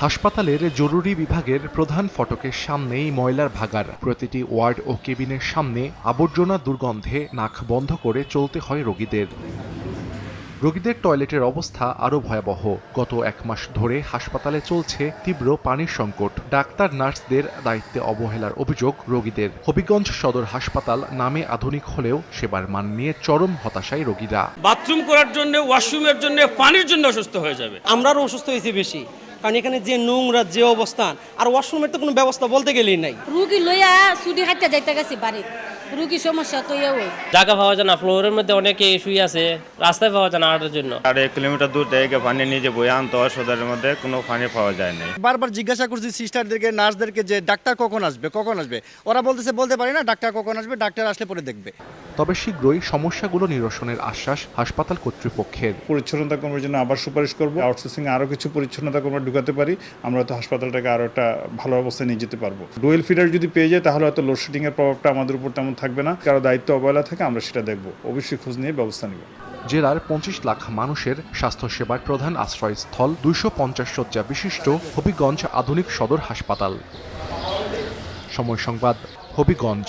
হাসপাতালের জরুরি বিভাগের প্রধান ফটকের সামনেই ময়লার ভাগার প্রতিটি ওয়ার্ড ও কেবিনের সামনে আবর্জনা দুর্গন্ধে নাক বন্ধ করে চলতে হয় রোগীদের। রোগীদের টয়লেটের অবস্থা আরও ভয়াবহ। গত এক মাস ধরে হাসপাতালে চলছে তীব্র পানির সংকট। ডাক্তার নার্সদের দায়িত্বে অবহেলার অভিযোগ রোগীদের। হবিগঞ্জ সদর হাসপাতাল নামে আধুনিক হলেও সেবার মান নিয়ে চরম হতাশায় রোগীরা। বাথরুম করার জন্য ওয়াশরুমের জন্য পানির জন্য অসুস্থ হয়ে যাবে। আমরাও অসুস্থ হয়েছি বেশি। কারণ এখানে যে নোংরা যে অবস্থান আর ওয়াশরুমের তো কোনো ব্যবস্থা বলতে গেলেই নাই। রুগী লইয়া ছুটি খাইতে যাইতে গেছি বাড়ি। রুগী সমস্যা তো ইয়ে ওই। পাওয়া যায় না ফ্লোরের মধ্যে অনেকে শুয়ে আছে রাস্তায় পাওয়া যায় না হাঁটার জন্য। আর এক কিলোমিটার দূর থেকে পানি নিজে বয়ে আনতে হয় সদরের মধ্যে কোনো পানি পাওয়া যায় না বারবার জিজ্ঞাসা করছি সিস্টারদেরকে নার্সদেরকে যে ডাক্তার কখন আসবে কখন আসবে? ওরা বলতেছে বলতে পারি না ডাক্তার কখন আসবে ডাক্তার আসলে পরে দেখবে। তবে শীঘ্রই সমস্যাগুলো নিরসনের আশ্বাস হাসপাতাল কর্তৃপক্ষের। পরিচ্ছন্নতা কর্মের জন্য আবার সুপারিশ করব আউটসোর্সিং আরও কিছু পরিচ্ছন্নতা কর্ম ঢুকাতে পারি, আমরা হয়তো হাসপাতালটাকে আরও একটা ভালো অবস্থায় নিয়ে যেতে পারব। ডুয়েল ফিডার যদি পেয়ে যায়, তাহলে হয়তো লোডশেডিংয়ের প্রভাবটা আমাদের উপর তেমন থাকবে না। কারও দায়িত্ব অবহেলা থাকে, আমরা সেটা দেখব। অবশ্যই খোঁজ নিয়ে ব্যবস্থা নিব। জেলার পঁচিশ লাখ মানুষের স্বাস্থ্যসেবার প্রধান আশ্রয়স্থল, দুইশো পঞ্চাশ শয্যা বিশিষ্ট হবিগঞ্জ আধুনিক সদর হাসপাতাল। সময় সংবাদ, হবিগঞ্জ।